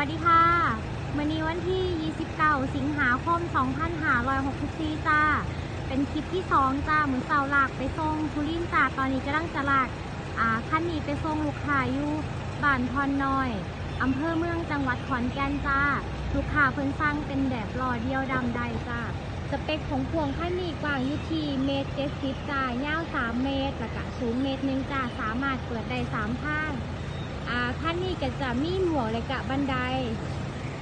วัสดีค่ะวันนี้วันที่ 29 สิงหาคม 2564จ้า เป็นคลิปที่ 2 จ้า เหมือนเสาหลักไปส่งทุรินจ้า ตอนนี้กำลังจะลากอ่าขั้นนี้ไปส่งลูกค้าอยู่บ้านพรน้อยอำเภอเมืองจังหวัดขอนแก่นจ้า ลูกค้าเพิ่นสร้างเป็นแบบหล่อเดียวดำใดจ้า สเปคของพวงขั้นนี้กว้างอยู่ที่เมตรเจ็ดสิบจ้ายาว 3 เมตรแล้วก็สูงเมตรหนึ่งจ้า สามารถเปิดได้3ทางอ่า ขั้นนี้ก็จะมีหมวกและกะบันได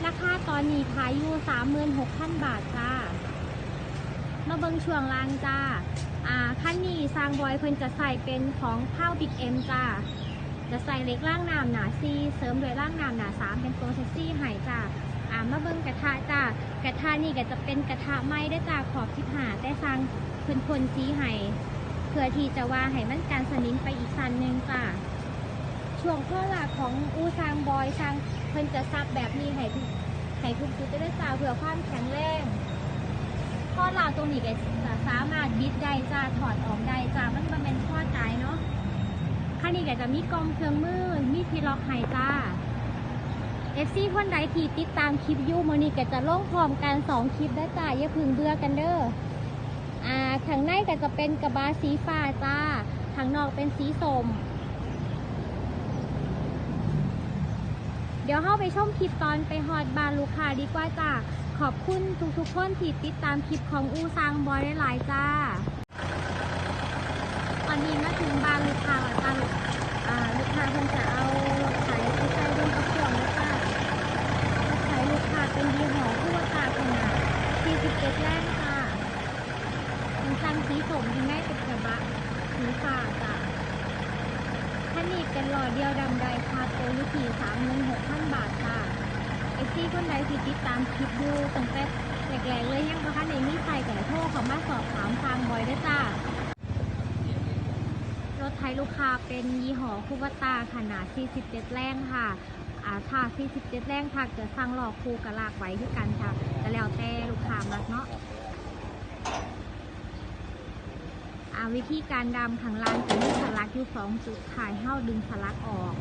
ราคาตอนนี้ขายอยู่36,000 บาทจ้ามาเบิงช่วงล่างจ้าอ่าขั้นนี้สร้างบอยเพิ่นจะใส่เป็นของข้าวบิ๊กเอ็มจ้า จะใส่เล็กล่างน้ำหนาซีเสริมด้วยล่างน้ำหนาสามเป็นตัวเซ็กซี่ไห้จ้าอ่ามาเบิงกระทะจ้ากระทะนี่ก็จะเป็นกระทะไม้ได้จ้าขอบทิพหาแต่สร้างเพิ่นพ่นสีไห้เพื่อที่จะว่าให้มันการสนิมไปอีกชั้นหนึ่งจ้า ช่วงข้อหลักของอูซางบอยซางเพิ่นจะซับแบบนี้ให้ทุกให้ทุกจุดได้จ้าเพื่อความแข็งแรงข้อหลักตรงนี้ก็จะสามารถบิดได้จ้าถอดออกได้จ้ามันบ่แม่นข้อใจายเนาะคันนี้ก็จะมีกองเครื่องมือมีที่ล็อกให้จ้า FC คนใดที่ติดตามคลิปยู่มื้อนี้ก็จะลงพร้อมกันสองคลิปได้จ้าอย่าพึ่งเบื่อกันเด้ออ่าข้างในก็จะเป็นกระบะสีฟ้าจ้าข้างนอกเป็นสีส้ม เดี๋ยวเข้าไปชมคลิปตอนไปฮอดบานลูกค้าดีกว่าจ้าขอบคุณทุกๆคนที่ติดตามคลิปของอูซางบอยได้หลายๆจ้าตอนนี้มาถึงบานลูกค้าแล้วจ้าลูกอ่าลูกค้าเพิ่นจะเอารถไถไปใส่บนกระเป๋าแล้วจ้ารถไถลูกค้าเป็นยี่ห้อคู่ว่าตาขนาด47แรงจ้าเป็นสั่งสีสมที่ไม่เป็นกระบะสีฟ้าจ้า ท่านนี้เป็นหล่อเดียวดำใดคาโตวิธีสามเงินหกพันบาทค่ะเอซี่คนใดที่ติดตามคลิปดูตั้งแต่แรกๆเลยยังบ่ทันได้ใครแต่โทรเขามาสอบถามทางบ่อยได้อจ้ารถไทยลูกค้าเป็นยี่ห้อคูวาตาขนาด 47 แรงค่ะอ่าถ้า47 แรงถ้าเกิดสั่งหลอกคูกระลากไว้คือกันค่ะก็แล้วแต่ลูกค้ามักเนาะ อ่าวิธีการดำข้างล่างจะมีสลักอยู่สองจุดค่ะให้าดึงสลักออก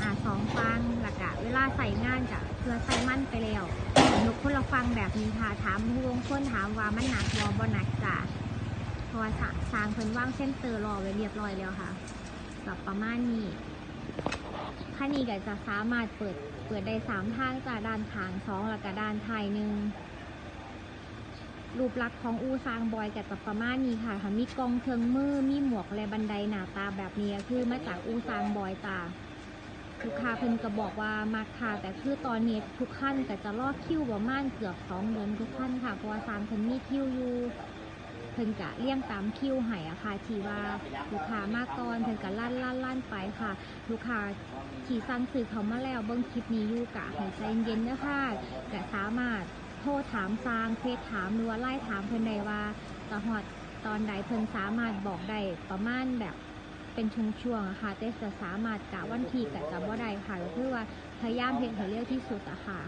อ่าสองฟังแล้วก็เวลาใส่งานจะเพื่อใส่มั่นไปแล้วนกคนละฟังแบบนี้ค่ะถามผู้ลงคนถามว่ามันหนักบอบ่หนักจ้ะเพราะว่าสร้างเพิ่นว่างเส้นเตอร์รอไว้เรียบร้อยแล้วค่ะกับประมาณนี้คันนี้ก็จะสามารถเปิดเปิดได้สามทางจากด้านขางสองแล้วก็ด้านไทายหนึ่ง รูปลักษณ์ของอูซางบอยกับจะประมาณนี้ค่ะค่ะมีกองเครื่องมือมีหมวกและบันไดหน้าตาแบบนี้คือมาจากอูซางบอยจ้าลูกค้าเพิ่นก็บอกว่ามาค่ะแต่คือตอนนี้ทุกขั้นก็จะรอดคิวประมาณเกือบสองเดือนทุกขั้นค่ะเพราะว่าซางเพิ่นมีคิวอยู่เพิ่นกะเลี่ยงตามคิวให้อะค่ะที่ว่าลูกค้ามาก่อนเพิ่นกะลั่นลั่นลั่นไปค่ะ ลูกค้าที่สั่งซื้อเขามาแล้วเบิ่งคลิปนี้อยู่กะให้ใจเย็นๆนะคะกะสามารถ โทรถามซางเฟซถามหรือว่าไล่ถามเพิ่นได้ว่าตะหอดตอนใดเพิ่นสามารถบอกได้ประมาณแบบเป็นช่วงๆอะค่ะแต่จะสามารถกะวันที่กะจะว่าใดค่ะก็คือว่าพยายามเฮ็ดให้เร็วที่สุดอะค่ะ